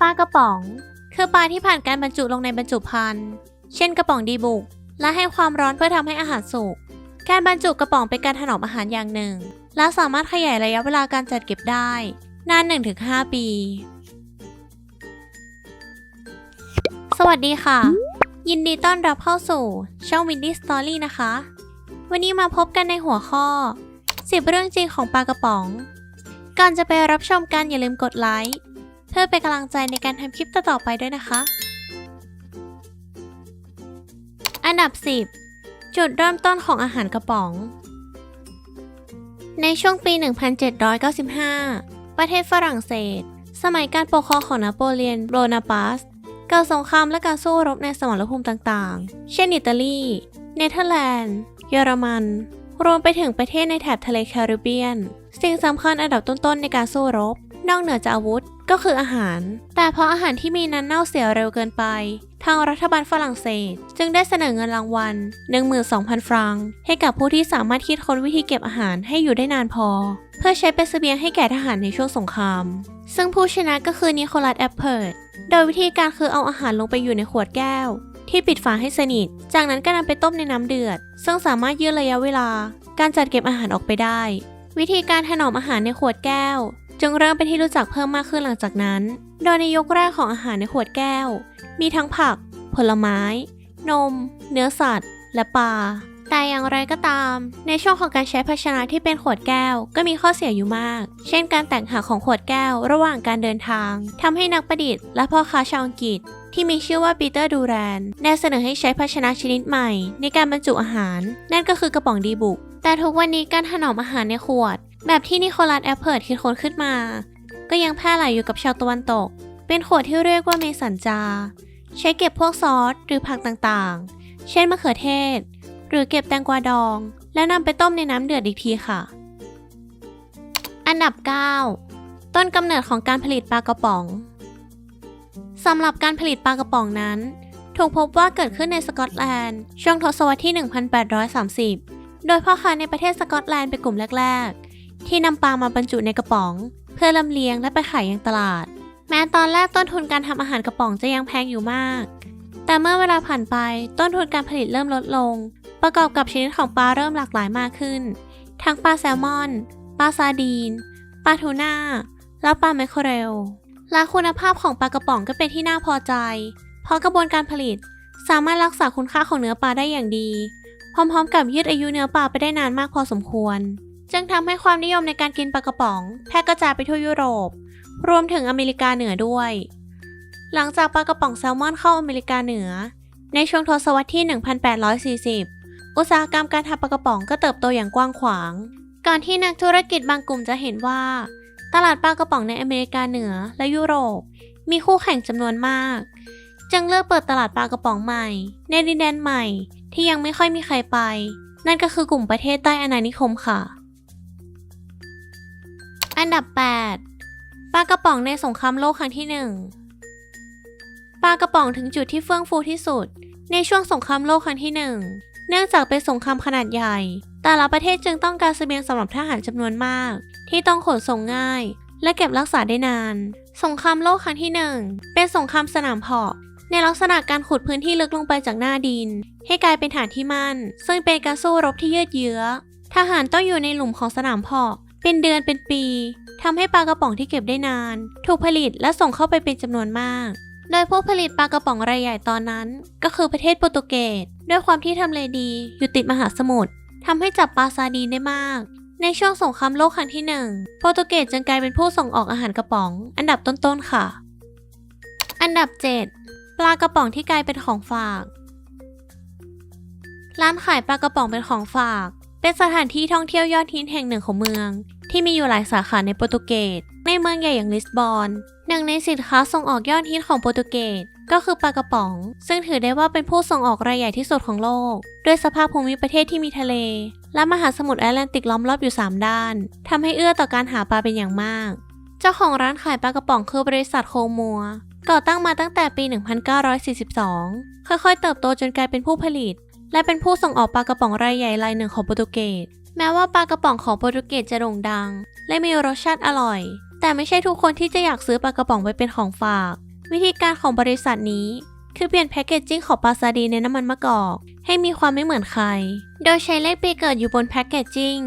ปลากระป๋อง คือปลาที่ผ่านการบรรจุลงในบรรจุภัณฑ์ เช่นกระป๋องดีบุก และให้ความร้อนเพื่อทำให้อาหารสุก การบรรจุกระป๋องเป็นการถนอมอาหารอย่างหนึ่ง และสามารถขยายระยะเวลาการจัดเก็บได้ นาน 1-5 ปี สวัสดีค่ะ ยินดีต้อนรับเข้าสู่ช่อง Windy Story นะคะ วันนี้มาพบกันในหัวข้อ 10 เรื่องจริงของปลากระป๋อง ก่อนจะไปรับชมกันอย่าลืมกดไลค์ เพื่อเป็นกำลังใจในการทำคลิปต่อๆไปด้วยนะคะ อันดับ 10 จุดเริ่มต้นของอาหารกระป๋อง ในช่วงปี 1795 ประเทศฝรั่งเศส สมัยการปกครองของนโปเลียนโบนาปาสเกิดสงครามและการสู้รบในสมรภูมิต่างๆ เช่นอิตาลี เนเธอร์แลนด์ เยอรมัน รวมไปถึงประเทศในแถบทะเลแคริบเบียน สิ่งสำคัญอันดับต้นๆในการสู้รบ นอกเหนือจากอาวุธก็คืออาหาร แต่เพราะอาหารที่มีนั้นเน่าเสียเร็วเกินไป ทางรัฐบาลฝรั่งเศส จึงได้เสนอเงินรางวัล 12,000 ฟรัง ให้กับผู้ที่สามารถคิดค้นวิธีเก็บอาหารให้อยู่ได้นานพอ เพื่อใช้เป็นเสบียงให้แก่ทหารในช่วงสงคราม ซึ่งผู้ชนะก็คือนิโคลัสแอปเปิร์ตโดยวิธีการคือเอาอาหารลงไปอยู่ในขวดแก้ว ที่ปิดฝาให้สนิท จากนั้นก็นำไปต้มในน้ำเดือด ซึ่งสามารถยืดระยะเวลา การจัดเก็บอาหารออกไปได้ วิธีการถนอมอาหารในขวดแก้ว จึงเริ่มเป็นที่รู้จักเพิ่มมากขึ้นหลังจากนั้น โดยในยุคแรกของอาหารในขวดแก้ว มีทั้งผัก ผลไม้ นม เนื้อสัตว์ และปลาแต่อย่างไรก็ตาม ในช่วงของการใช้ภาชนะที่เป็นขวดแก้วก็มีข้อเสียอยู่มาก เช่นการแตกหักของขวดแก้วระหว่างการเดินทางทำให้นักประดิษฐ์และพ่อค้าชาวอังกฤษ ที่มีชื่อว่าปีเตอร์ดูแรนได้เสนอให้ใช้ภาชนะชนิดใหม่ ในการบรรจุอาหาร นั่นก็คือกระป๋องดีบุก แต่ทุกวันนี้การถนอมอาหารในขวด แบบที่นิโคลัสแอปเปิร์ตคิดค้นขึ้นมา ก็ยังแพร่หลายอยู่กับชาวตะวันตก เป็นขวดที่เรียกว่าเมสันจา ใช้เก็บพวกซอสหรือผักต่างๆ เช่นมะเขือเทศ หรือเก็บแตงกวาดอง แล้วนำไปต้มในน้ำเดือดอีกทีค่ะ อันดับ 9 ต้นกำเนิดของการผลิตปลากระป๋องสำหรับการผลิตปลากระป๋องนั้น ถูกพบว่าเกิดขึ้นในสกอตแลนด์ช่วงทศวรรษที่ 1830 โดยพ่อค้าในประเทศสกอตแลนด์เป็นกลุ่มแรกๆ ที่นำปลามาบรรจุในกระป๋อง เพื่อลำเลียงและไปขายยังตลาด แม้ตอนแรกต้นทุนการทำอาหารกระป๋องจะยังแพงอยู่มาก แต่เมื่อเวลาผ่านไปต้นทุนการผลิตเริ่มลดลง ประกอบกับชนิดของปลาเริ่มหลากหลายมากขึ้น ทั้งปลาแซลมอน ปลาซาดีน ปลาทูน่า และปลาแมคเคอเรล และคุณภาพของปลากระป๋องก็เป็นที่น่าพอใจ เพราะกระบวนการผลิตสามารถรักษาคุณค่าของเนื้อปลาได้อย่างดี พร้อมๆ กับยืดอายุเนื้อปลาไปได้นานมากพอสมควร จึงทำให้ความนิยมในการกินปลากระป๋องแพร่กระจายไปทั่วยุโรป รวมถึงอเมริกาเหนือด้วย หลังจากปลากระป๋องแซลมอนเข้าอเมริกาเหนือ ในช่วงทศวรรษที่ 1840 อุตสาหกรรมการทำปลากระป๋องก็เติบโตอย่างกว้างขวาง ก่อนที่นักธุรกิจบางกลุ่มจะเห็นว่า ตลาดปลากระป๋องในอเมริกาเหนือและยุโรป มีคู่แข่งจำนวนมาก จึงเลือกเปิดตลาดปลากระป๋องใหม่ ในดินแดนใหม่ที่ยังไม่ค่อยมีใครไป นั่นก็คือกลุ่มประเทศใต้อาณานิคมค่ะ อันดับ 8 ปลากระป๋องในสงครามโลกครั้งที่ 1 ปลากระป๋องถึงจุดที่เฟื่องฟูที่สุด ในช่วงสงครามโลกครั้งที่ 1 เนื่องจากเป็นสงครามขนาดใหญ่ แต่ละประเทศจึงต้องการเสบียงสำหรับทหารจำนวนมาก ที่ต้องขนส่งง่าย และเก็บรักษาได้นาน สงครามโลกครั้งที่ 1 เป็นสงครามสนามเพาะในลักษณะการขุดพื้นที่ลึกลงไปจากหน้าดิน ให้กลายเป็นฐานที่มั่น ซึ่งเป็นการสู้รบที่ยืดเยื้อ ทหารต้องอยู่ในหลุมของสนามเพาะ เป็นเดือนเป็นปีทำให้ปลากระป๋องที่เก็บได้นาน ถูกผลิตและส่งเข้าไปเป็นจำนวนมาก โดยผู้ผลิตปลากระป๋องรายใหญ่ตอนนั้น ก็คือประเทศโปรตุเกสด้วยความที่ทำเลดีอยู่ติดมหาสมุทรทำให้จับปลาซาดีนได้มาก ในช่วงสงครามโลกครั้งที่หนึ่งโปรตุเกสจึงกลายเป็นผู้ส่งออกอาหารกระป๋อง อันดับต้นๆค่ะ อันดับ 7 ปลากระป๋องที่กลายเป็นของฝาก ร้านขายปลากระป๋องเป็นของฝาก เป็นสถานที่ท่องเที่ยวยอดฮิตแห่งหนึ่งของเมือง ที่มีอยู่หลายสาขาในโปรตุเกส ในเมืองใหญ่อย่างลิสบอนหนึ่งในสินค้าส่งออกยอดฮิตของโปรตุเกสก็คือปลากระป๋อง ซึ่งถือได้ว่าเป็นผู้ส่งออกรายใหญ่ที่สุดของโลก ด้วยสภาพภูมิประเทศที่มีทะเล และมหาสมุทรแอตแลนติกล้อมรอบอยู่ 3 ด้านทำให้เอื้อต่อการหาปลาเป็นอย่างมาก เจ้าของร้านขายปลากระป๋องคือบริษัทโคมัวก่อตั้งมาตั้งแต่ปี 1942 ค่อยๆ เติบโตจนกลายเป็นผู้ผลิต และเป็นผู้ส่งออกปลากระป๋องรายใหญ่รายหนึ่งของโปรตุเกส แม้ว่าปลากระป๋องของโปรตุเกสจะโด่งดัง และมีรสชาติอร่อย แต่ไม่ใช่ทุกคนที่จะอยากซื้อปลากระป๋องไปเป็นของฝาก วิธีการของบริษัทนี้ คือเปลี่ยนแพคเกจจิ้งของปลาซาดีในน้ำมันมะกอก ให้มีความไม่เหมือนใคร โดยใช้เลขปีเกิดอยู่บนแพคเกจจิ้ง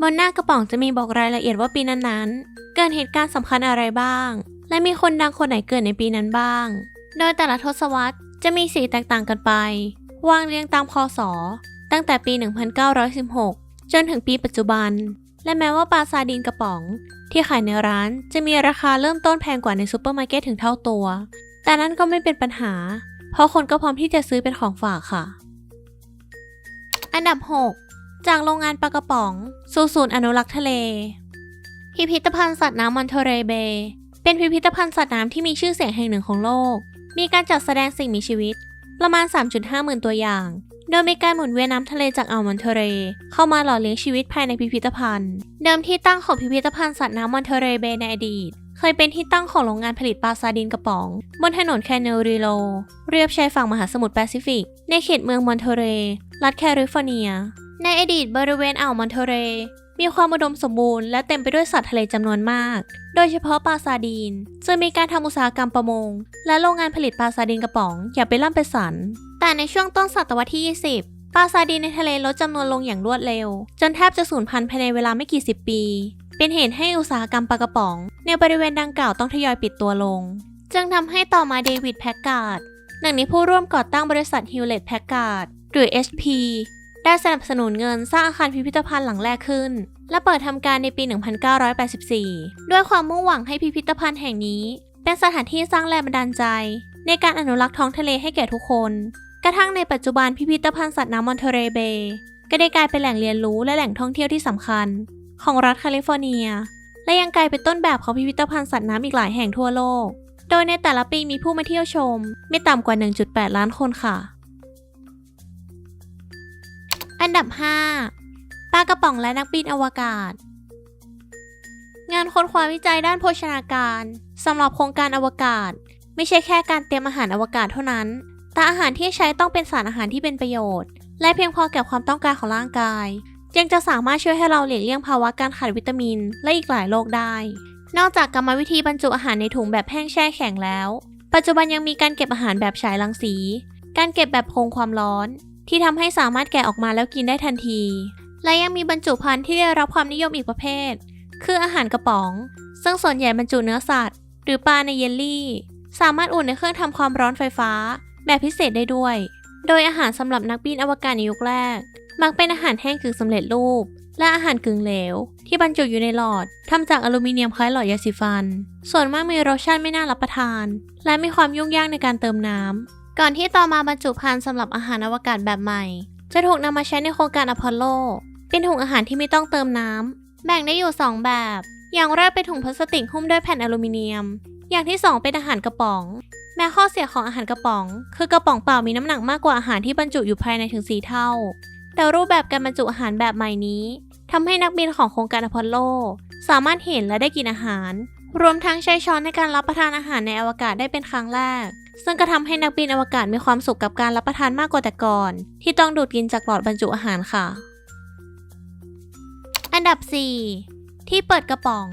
บนหน้ากระป๋องจะมีบอกรายละเอียดว่าปีนั้นๆ เกิดเหตุการณ์สำคัญอะไรบ้าง และมีคนดังคนไหนเกิดในปีนั้นบ้าง โดยแต่ละทศวรรษจะมีสีแตกต่างกันไป วางเรียงตามคศตั้งแต่ปี 1916 จนถึงปีปัจจุบัน และแม้ว่าปลาซาดีนกระป๋อง ที่ขายในร้านจะมีราคาเริ่มต้นแพงกว่าในซูเปอร์มาร์เก็ตถึงเท่าตัว แต่นั่นก็ไม่เป็นปัญหา เพราะคนก็พร้อมที่จะซื้อเป็นของฝากค่ะ อันดับ 6 จากโรงงานปลากระป๋องสู่ศูนย์อนุรักษ์ทะเล พิพิธภัณฑ์สัตว์น้ำมอนเทเรเบเป็นพิพิธภัณฑ์สัตว์น้ำที่มีชื่อเสียงแห่งหนึ่งของโลก มีการจัดแสดงสิ่งมีชีวิต ประมาณ 3.5 หมื่นตัวอย่าง โดยมีการหมุนเวียนน้ำทะเลจากอ่าวมอนเทเร เข้ามาหล่อเลี้ยงชีวิตภายในพิพิธภัณฑ์ เดิมที่ตั้งของพิพิธภัณฑ์สัตว์น้ำมอนเทเรเบย์ในอดีต เคยเป็นที่ตั้งของโรงงานผลิตปลาซาดินกระป๋อง บนถนนแคเนลริโล เรียบชายฝั่งมหาสมุทรแปซิฟิก ในเขตเมืองมอนเทเร รัฐแคลิฟอร์เนีย ในอดีตบริเวณอ่าวมอนเทเร มีความอุดมสมบูรณ์และเต็มไปด้วยสัตว์ทะเลจำนวนมาก โดยเฉพาะปลาซาดีนจะมีการทำอุตสาหกรรมประมง และโรงงานผลิตปลาซาดีนกระป๋องอย่าไปล่ำไปสัน แต่ในช่วงต้นศตวรรษที่ 20 ปลาซาดีนในทะเลลดจำนวนลงอย่างรวดเร็ว จนแทบจะสูญพันธุ์ภายในเวลาไม่กี่สิบปี เป็นเหตุให้อุตสาหกรรมปลากระป๋อง ในบริเวณดังกล่าวต้องทยอยปิดตัวลง จึงทำให้ต่อมาเดวิดแพ็กการ์ดหนึ่งในผู้ร่วมก่อตั้งบริษัทฮิวเลตแพ็กการ์ดหรือ HP ได้สนับสนุนเงินสร้างอาคารพิพิธภัณฑ์หลังแรกขึ้น และเปิดทำการในปี 1984 ด้วยความมุ่งหวังให้พิพิธภัณฑ์แห่งนี้ เป็นสถานที่สร้างแรงบันดาลใจ ในการอนุรักษ์ท้องทะเลให้แก่ทุกคน กระทั่งในปัจจุบันพิพิธภัณฑ์สัตว์น้ำมอนเทเรเบย์ก็ได้กลายเป็นแหล่งเรียนรู้และแหล่งท่องเที่ยวที่สำคัญ ของรัฐแคลิฟอร์เนีย และยังกลายเป็นต้นแบบของพิพิธภัณฑ์สัตว์น้ำอีกหลายแห่งทั่วโลก โดยในแต่ละปีมีผู้มาเที่ยวชม ไม่ต่ำกว่า 1.8 ล้านคนค่ะ อันดับ 5 ปลากระป๋องและนักบินอวกาศ งานค้นคว้าวิจัยด้านโภชนาการสำหรับโครงการอวกาศ ไม่ใช่แค่การเตรียมอาหารอวกาศเท่านั้น แต่อาหารที่ใช้ต้องเป็นสารอาหารที่เป็นประโยชน์ และเพียงพอแก่ความต้องการของร่างกาย ยังจะสามารถช่วยให้เราหลีกเลี่ยงภาวะการขาดวิตามิน และอีกหลายโรคได้ นอกจากกรรมวิธีบรรจุอาหารในถุงแบบแห้งแช่แข็งแล้ว ปัจจุบันยังมีการเก็บอาหารแบบฉายรังสี การเก็บแบบคงความร้อน ที่ทำให้สามารถแกะออกมาแล้วกินได้ทันที และยังมีบรรจุภัณฑ์ที่ได้รับความนิยมอีกประเภท คืออาหารกระป๋อง ซึ่งส่วนใหญ่บรรจุเนื้อสัตว์ หรือปลาในเยลลี่ สามารถอุ่นในเครื่องทำความร้อนไฟฟ้า แบบพิเศษได้ด้วย โดยอาหารสำหรับนักบินอวกาศในยุคแรก มักเป็นอาหารแห้งกึ่งสำเร็จรูป และอาหารกึ่งเหลว ที่บรรจุอยู่ในหลอดทำจากอลูมิเนียมคล้ายหลอดยาสีฟัน ส่วนมากมีรสชาติไม่น่ารับประทาน และมีความยุ่งยากในการเติมน้ำ ก่อนที่ต่อมาบรรจุภัณฑ์สำหรับอาหารอวกาศแบบใหม่ จะถูกนำมาใช้ในโครงการอพอลโล เป็นถุงอาหารที่ไม่ต้องเติมน้ำ แบ่งได้อยู่ 2 แบบ อย่างแรกเป็นถุงพลาสติกหุ้มด้วยแผ่นอลูมิเนียม อย่างที่ 2 เป็นอาหารกระป๋อง แม้ข้อเสียของอาหารกระป๋อง คือกระป๋องเปล่ามีน้ำหนักมากกว่าอาหารที่บรรจุอยู่ภายในถึงส4เท่า แต่รูปแบบการบรรจุอาหารแบบใหม่นี้ทำให้นักบินของโครงการอพอลโล สามารถเห็นและได้กินอาหาร รวมทั้งใช้ช้อนในการรับประทานอาหารในอวกาศได้เป็นครั้งแรก ซึ่งก็ทำให้นักบินอวกาศมีความสุขกับการรับประทานมากกว่าแต่ก่อน ที่ต้องดูดกินจากหลอดบรรจุอาหารค่ะ อันดับ 4 ที่เปิดกระป๋อง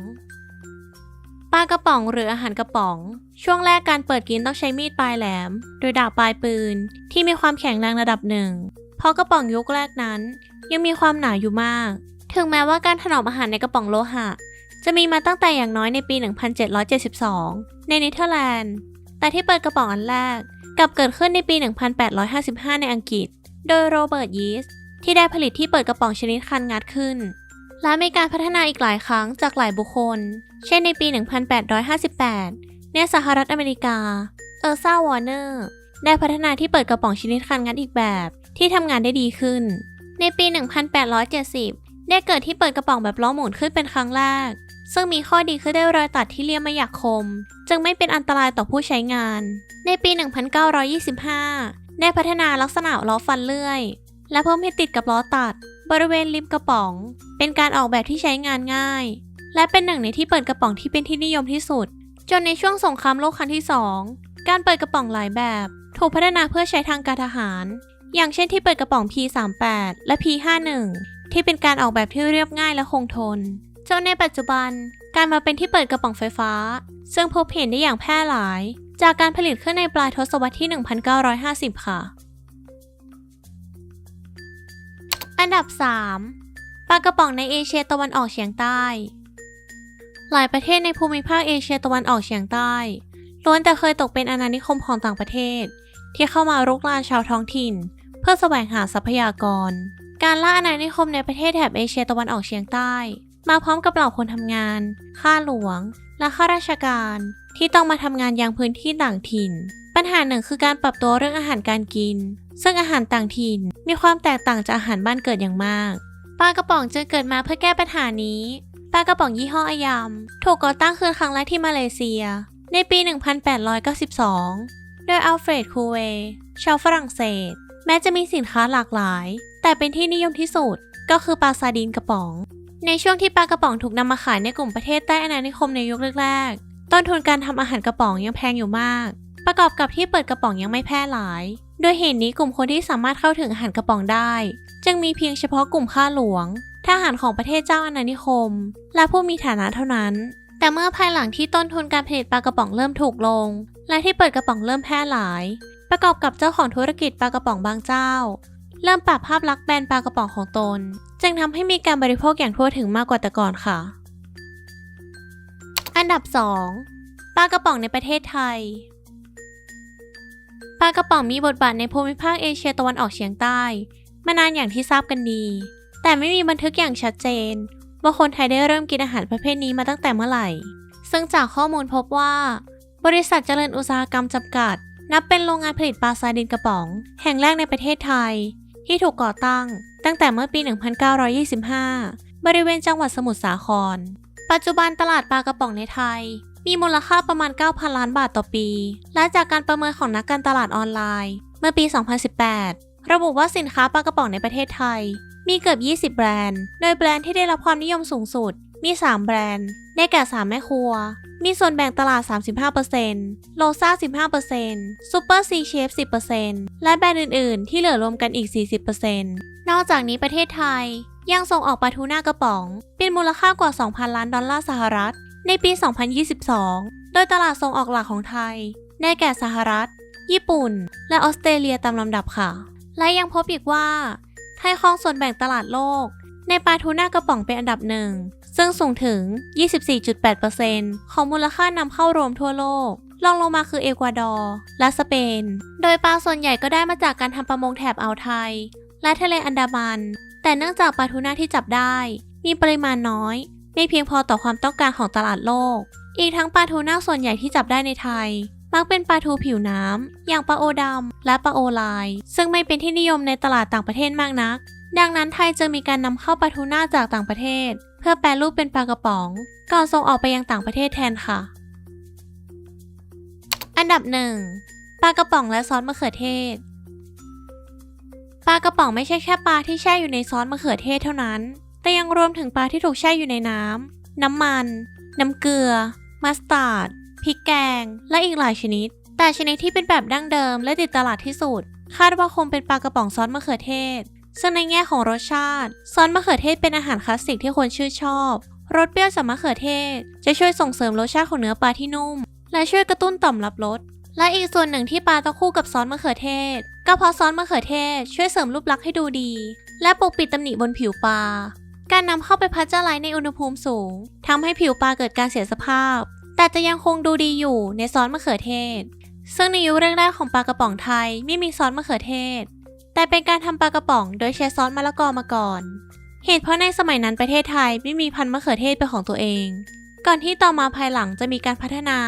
ปลากระป๋องหรืออาหารกระป๋อง ช่วงแรกการเปิดกินต้องใช้มีดปลายแหลม โดยดาบปลายปืน ที่มีความแข็งแรงระดับหนึ่งเพราะกระป๋องยุคแรกนั้น ยังมีความหนาอยู่มาก ถึงแม้ว่าการถนอมอาหารในกระป๋องโลหะ จะมีมาตั้งแต่อย่างน้อยในปี 1772 ในเนเธอร์แลนด์ แต่ที่เปิดกระป๋องอันแรกกลับเกิดขึ้นในปี 1855 ในอังกฤษ โดยโรเบิร์ตยีสต์ที่ได้ผลิตที่เปิดกระป๋องชนิดคันงัดขึ้น และมีการพัฒนาอีกหลายครั้งจากหลายบุคคล เช่นในปี 1858 ในสหรัฐอเมริกา เออร์ซ่าวอร์เนอร์ได้พัฒนาที่เปิดกระป๋องชนิดคันงัดอีกแบบ ที่ทำงานได้ดีขึ้น ในปี 1870 ได้เกิดที่เปิดกระป๋องแบบล้อหมุนขึ้นเป็นครั้งแรก ซึ่งมีข้อดีคือได้รอยตัดที่เลี่ยมไม่หยักคม จึงไม่เป็นอันตรายต่อผู้ใช้งาน ในปี 1925 ได้พัฒนาลักษณะล้อฟันเลื่อย และเพิ่มให้ติดกับล้อตัด บริเวณริมกระป๋อง เป็นการออกแบบที่ใช้งานง่าย และเป็นหนึ่งในที่เปิดกระป๋องที่เป็นที่นิยมที่สุด จนในช่วงสงครามโลกครั้งที่ 2 การเปิดกระป๋องหลายแบบ ถูกพัฒนาเพื่อใช้ทางการทหาร อย่างเช่นที่เปิดกระป๋อง P38 และ P51 ที่เป็นการออกแบบที่เรียบง่ายและคงทน จนในปัจจุบันการมาเป็นที่เปิดกระป๋องไฟฟ้า ซึ่งพบเห็นได้อย่างแพร่หลาย จากการผลิตขึ้นในปลายทศวรรษที่ 1950 ค่ะ อันดับ 3 ปลากระป๋องในเอเชียตะวันออกเฉียงใต้ หลายประเทศในภูมิภาคเอเชียตะวันออกเฉียงใต้ล้วนแต่เคยตกเป็นอาณานิคมของต่างประเทศ ที่เข้ามารุกรานชาวท้องถิ่น เพื่อแสวงหาทรัพยากร การล่าอาณานิคมในประเทศแถบเอเชียตะวันออกเฉียงใต้ มาพร้อมกับเหล่าคนทำงาน ข้าหลวง และข้าราชการ ที่ต้องมาทำงานยังพื้นที่ต่างถิ่น ปัญหาหนึ่งคือการปรับตัวเรื่องอาหารการกิน ซึ่งอาหารต่างถิ่นมีความแตกต่างจากอาหารบ้านเกิดอย่างมาก ปลากระป๋องจึงเกิดมาเพื่อแก้ปัญหานี้ ปลากระป๋องยี่ห้ออายามถูกก่อตั้งขึ้นครั้งแรกที่มาเลเซีย ในปี 1892 โดยอัลเฟรดคูเวชาวฝรั่งเศส แม้จะมีสินค้าหลากหลาย แต่เป็นที่นิยมที่สุดก็คือปลาซาดีนกระป๋อง ในช่วงที่ปลากระป๋องถูกนำมาขายในกลุ่มประเทศใต้อาณานิคมในยุคแรกๆ ต้นทุนการทำอาหารกระป๋องยังแพงอยู่มาก ประกอบกับที่เปิดกระป๋องยังไม่แพร่หลาย โดยเหตุนี้กลุ่มคนที่สามารถเข้าถึงอาหารกระป๋องได้ จึงมีเพียงเฉพาะกลุ่มข้าหลวง ทหารของประเทศเจ้าอาณานิคม และผู้มีฐานะเท่านั้น แต่เมื่อภายหลังที่ต้นทุนการผลิตปลากระป๋องเริ่มถูกลง และที่เปิดกระป๋องเริ่มแพร่หลาย ประกอบกับเจ้าของธุรกิจปลากระป๋องบางเจ้า เริ่มปรับภาพลักษณ์แบรนด์ปลากระป๋องของตน จึงทำให้มีการบริโภคอย่างทั่วถึงมากกว่าแต่ก่อนค่ะ อันดับ 2 ปลากระป๋องในประเทศไทย ปลากระป๋องมีบทบาทในภูมิภาคเอเชียตะวันออกเฉียงใต้ มานานอย่างที่ทราบกันดี แต่ไม่มีบันทึกอย่างชัดเจน ว่าคนไทยได้เริ่มกินอาหารประเภทนี้มาตั้งแต่เมื่อไหร่ ซึ่งจากข้อมูลพบว่า บริษัทเจริญอุตสาหกรรมจำกัด นับเป็นโรงงานผลิตปลาซาดินกระป๋อง แห่งแรกในประเทศไทย ที่ถูกก่อตั้ง ตั้งแต่เมื่อปี 1925 บริเวณจังหวัดสมุทรสาคร ปัจจุบันตลาดปลากระป๋องในไทย มีมูลค่าประมาณ 9,000 ล้านบาทต่อปี และจากการประเมินของนักการตลาดออนไลน์ เมื่อปี 2018 ระบุว่าสินค้าปลากระป๋องในประเทศไทย มีเกือบ 20 แบรนด์ โดยแบรนด์ที่ได้รับความนิยมสูงสุด มี 3 แบรนด์ ได้แก่ 3 แม่ครัว มีส่วนแบ่งตลาด 35%โลซ่า 15%ซูเปอร์ซีเชฟ 10%และแบรนด์อื่น ๆ ที่เหลือรวมกันอีก 40%นอกจากนี้ประเทศไทย ยังส่งออกปลาทูน่ากระป๋อง เป็นมูลค่ากว่า 2,000 ล้านดอลลาร์สหรัฐ ในปี 2022 โดยตลาดส่งออกหลักของไทย ได้แก่สหรัฐ ญี่ปุ่น และออสเตรเลียตามลำดับค่ะ และยังพบอีกว่า ไทยครองส่วนแบ่งตลาดโลก ในปลาทูน่ากระป๋องเป็นอันดับหนึ่ง ซึ่งสูงถึง 24.8%ของมูลค่านำเข้ารวมทั่วโลกรองลงมาคือเอกวาดอร์และสเปน โดยปลาส่วนใหญ่ก็ได้มาจากการทำประมงแถบอ่าวไทย และทะเลอันดามัน แต่เนื่องจากปลาทูน่าที่จับได้ มีปริมาณน้อย ไม่เพียงพอต่อความต้องการของตลาดโลก อีกทั้งปลาทูน่าส่วนใหญ่ที่จับได้ในไทย มักเป็นปลาทูผิวน้ำอย่างปลาโอดำและปลาโอลาย ซึ่งไม่เป็นที่นิยมในตลาดต่างประเทศมากนัก ดังนั้นไทยจึงมีการนำเข้าปลาทูน่าจากต่างประเทศ เพื่อแปรรูปเป็นปลากระป๋องก่อนส่งออกไปยังต่างประเทศแทนค่ะ อันดับหนึ่งปลากระป๋องและซอสมะเขือเทศปลากระป๋องไม่ใช่แค่ปลาที่แช่อยู่ในซอสมะเขือเทศเท่านั้น แต่ยังรวมถึงปลาที่ถูกแช่อยู่ในน้ำ น้ำมัน น้ำเกลือ มัสตาร์ด พริกแกง และอีกหลายชนิด แต่ชนิดที่เป็นแบบดั้งเดิมและติดตลาดที่สุด คาดว่าคงเป็นปลากระป๋องซอสมะเขือเทศ ซึ่งในแง่ของรสชาติ ซอสมะเขือเทศเป็นอาหารคลาสสิกที่คนชื่นชอบ รสเปรี้ยวจากมะเขือเทศ จะช่วยส่งเสริมรสชาติของเนื้อปลาที่นุ่ม และช่วยกระตุ้นต่อมรับรส และอีกส่วนหนึ่งที่ปลาต้องคู่กับซอสมะเขือเทศ ก็เพราะซอสมะเขือเทศ ช่วยเสริมรูปลักษณ์ให้ดูดี และปกปิดตำหนิบนผิวปลา การนำเข้าไปพัชเจอร์ไลท์ในอุณหภูมิสูงทำให้ผิวปลาเกิดการเสียสภาพ แต่จะยังคงดูดีอยู่ในซอสมะเขือเทศซึ่งในยุคแรกๆของปลากระป๋องไทยไม่มีซอสมะเขือเทศ แต่เป็นการทำปลากระป๋องโดยใช้ซอสมะละกอมาก่อน เหตุเพราะในสมัยนั้นประเทศไทยไม่มีพันธุ์มะเขือเทศเป็นของตัวเอง ก่อนที่ต่อมาภายหลังจะมีการพัฒนา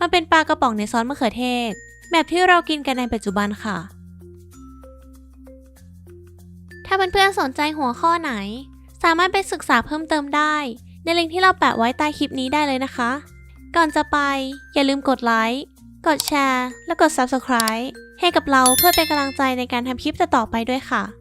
มาเป็นปลากระป๋องในซอสมะเขือเทศ แบบที่เรากินกันในปัจจุบันค่ะ ถ้าเพื่อนๆสนใจหัวข้อไหน สามารถไปศึกษาเพิ่มเติมได้ ในลิงก์ที่เราแปะไว้ใต้คลิปนี้ได้เลยนะคะ ก่อนจะไปอย่าลืมกดไลค์กดแชร์ และกด Subscribe ให้กับเราเพื่อเป็นกำลังใจในการทำคลิปต่อๆไปด้วยค่ะ